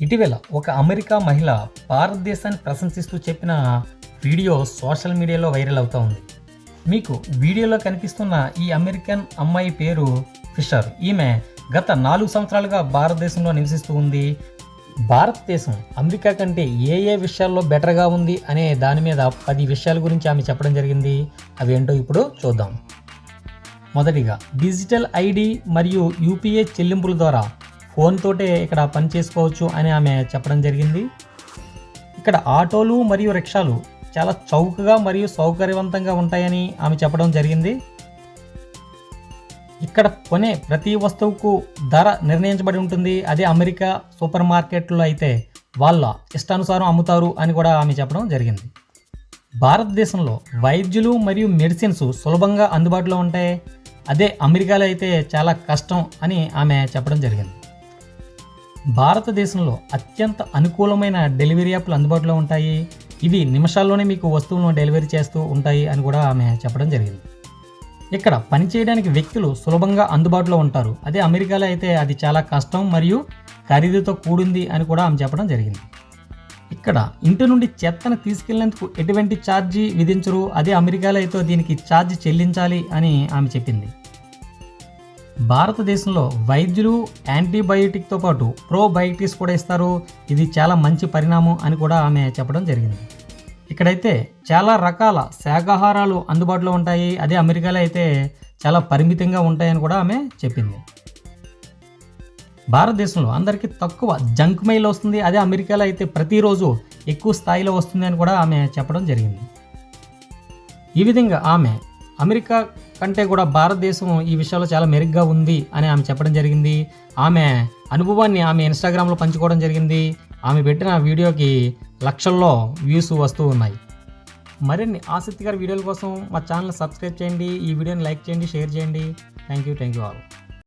ఇటీవల ఒక అమెరికా మహిళ భారతదేశాన్ని ప్రశంసిస్తూ చెప్పిన వీడియో సోషల్ మీడియాలో వైరల్ అవుతూ ఉంది. మీకు వీడియోలో కనిపిస్తున్న ఈ అమెరికన్ అమ్మాయి పేరు ఫిషర్. ఈమె గత నాలుగు సంవత్సరాలుగా భారతదేశంలో నివసిస్తూ ఉంది. భారతదేశం అమెరికా కంటే ఏ ఏ విషయాల్లో బెటర్గా ఉంది అనే దాని మీద పది విషయాల గురించి ఆమె చెప్పడం జరిగింది. అవేంటో ఇప్పుడు చూద్దాం. మొదటిగా డిజిటల్ ఐడి మరియు యూపీఐ చెల్లింపుల ద్వారా ఫోన్తోటే ఇక్కడ పని చేసుకోవచ్చు అని ఆమె చెప్పడం జరిగింది. ఇక్కడ ఆటోలు మరియు రిక్షాలు చాలా చౌకగా మరియు సౌకర్యవంతంగా ఉంటాయని ఆమె చెప్పడం జరిగింది. ఇక్కడ కొనే ప్రతి వస్తువుకు ధర నిర్ణయించబడి ఉంటుంది. అదే అమెరికా సూపర్ మార్కెట్లో అయితే వాళ్ళ ఇష్టానుసారం అమ్ముతారు అని కూడా ఆమె చెప్పడం జరిగింది. భారతదేశంలో వైద్యులు మరియు మెడిసిన్స్ సులభంగా అందుబాటులో ఉంటాయి. అదే అమెరికాలో అయితే చాలా కష్టం అని ఆమె చెప్పడం జరిగింది. భారతదేశంలో అత్యంత అనుకూలమైన డెలివరీ యాప్లు అందుబాటులో ఉంటాయి. ఇవి నిమిషాల్లోనే మీకు వస్తువులను డెలివరీ చేస్తూ ఉంటాయి అని కూడా ఆమె చెప్పడం జరిగింది. ఇక్కడ పనిచేయడానికి వ్యక్తులు సులభంగా అందుబాటులో ఉంటారు. అదే అమెరికాలో అయితే అది చాలా కష్టం మరియు ఖరీదుతో కూడింది అని కూడా ఆమె చెప్పడం జరిగింది. ఇక్కడ ఇంటి నుండి చెత్తను తీసుకెళ్ళేందుకు ఎటువంటి ఛార్జీ విధించరు. అదే అమెరికాలో అయితే దీనికి ఛార్జ్ చెల్లించాలి అని ఆమె చెప్పింది. భారతదేశంలో వైద్యులు యాంటీబయోటిక్తో పాటు ప్రోబయోటిక్స్ కూడా ఇస్తారు. ఇది చాలా మంచి పరిణామం అని కూడా ఆమె చెప్పడం జరిగింది. ఇక్కడైతే చాలా రకాల శాకాహారాలు అందుబాటులో ఉంటాయి. అదే అమెరికాలో అయితే చాలా పరిమితంగా ఉంటాయని కూడా ఆమె చెప్పింది. భారతదేశంలో అందరికీ తక్కువ జంక్ మెయిల్ వస్తుంది. అదే అమెరికాలో అయితే ప్రతిరోజు ఎక్కువ స్థాయిలో వస్తుంది అని కూడా ఆమె చెప్పడం జరిగింది. ఈ విధంగా ఆమె అమెరికా కంటే కూడా భారతదేశం ఈ విషయంలో చాలా మెరుగ్గా ఉంది అని ఆమె చెప్పడం జరిగింది. ఆమె అనుభవాన్ని ఆమె ఇన్స్టాగ్రామ్లో పంచుకోవడం జరిగింది. ఆమె పెట్టిన వీడియోకి లక్షల్లో వ్యూస్ వస్తూ ఉన్నాయి. మరిన్ని ఆసక్తికర వీడియోల కోసం మా ఛానల్ సబ్స్క్రైబ్ చేయండి. ఈ వీడియోని లైక్ చేయండి షేర్ చేయండి. Thank you thank you all.